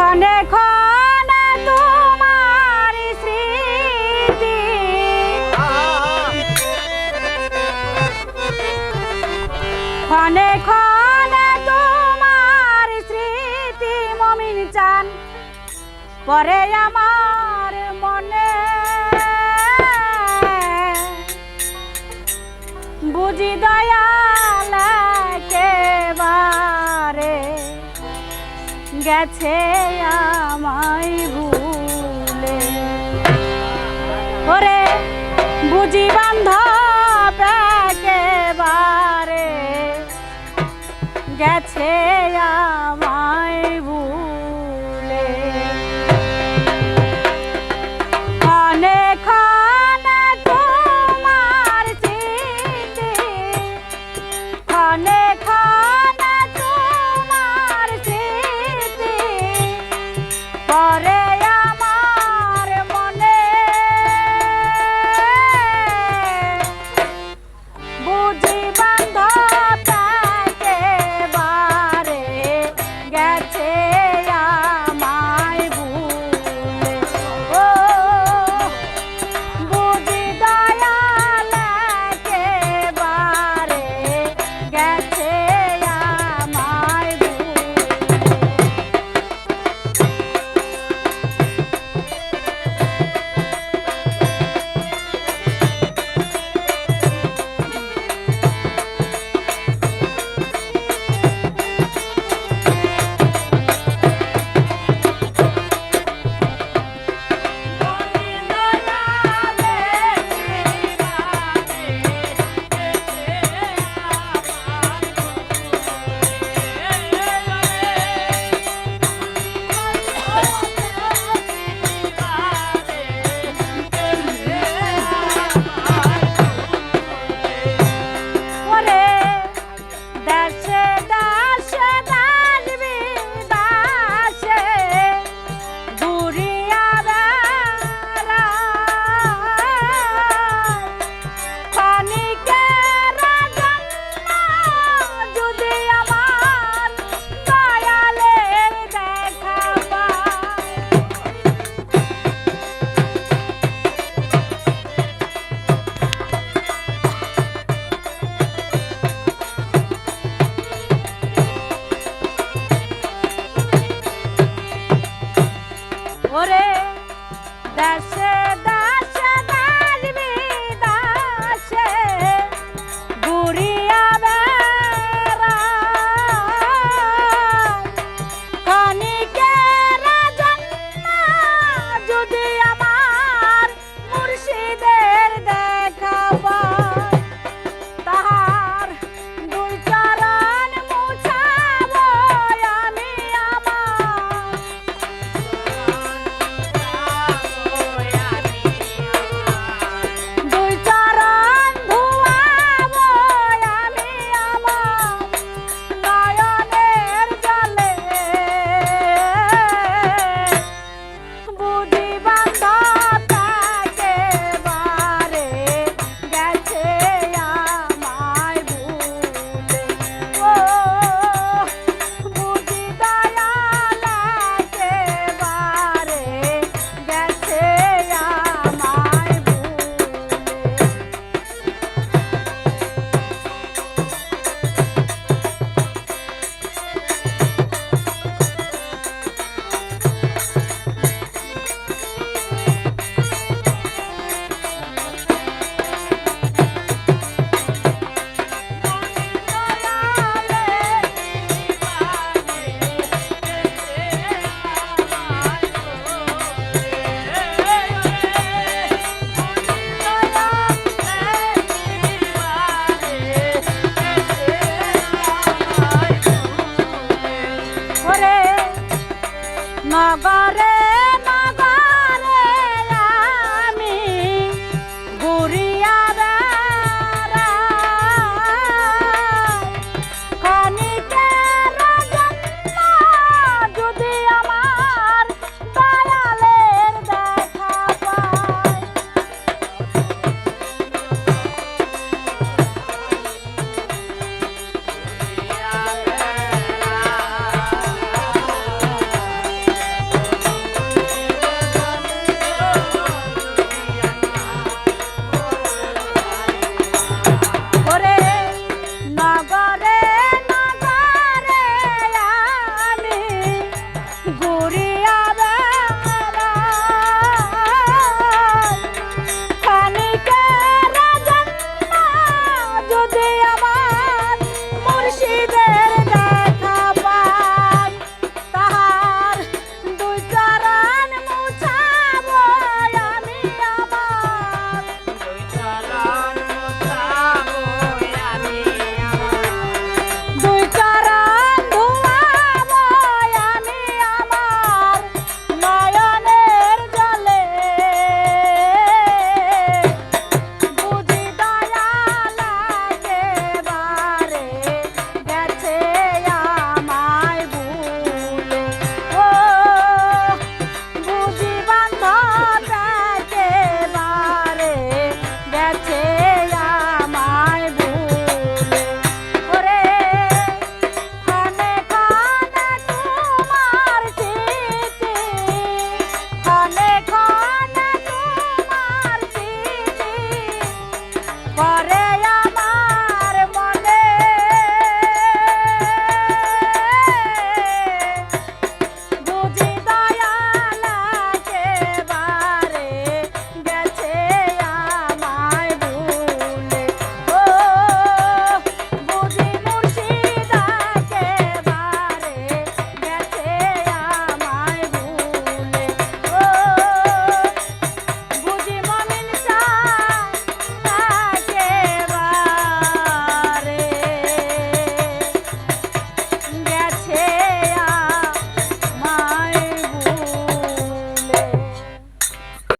ক্ষণে ক্ষণে তোমার স্মৃতি। তোমার স্মৃতি মমিন চান। পরে আমার গেছে আমায় ভুলে। ওরে বুঝিবা দেশে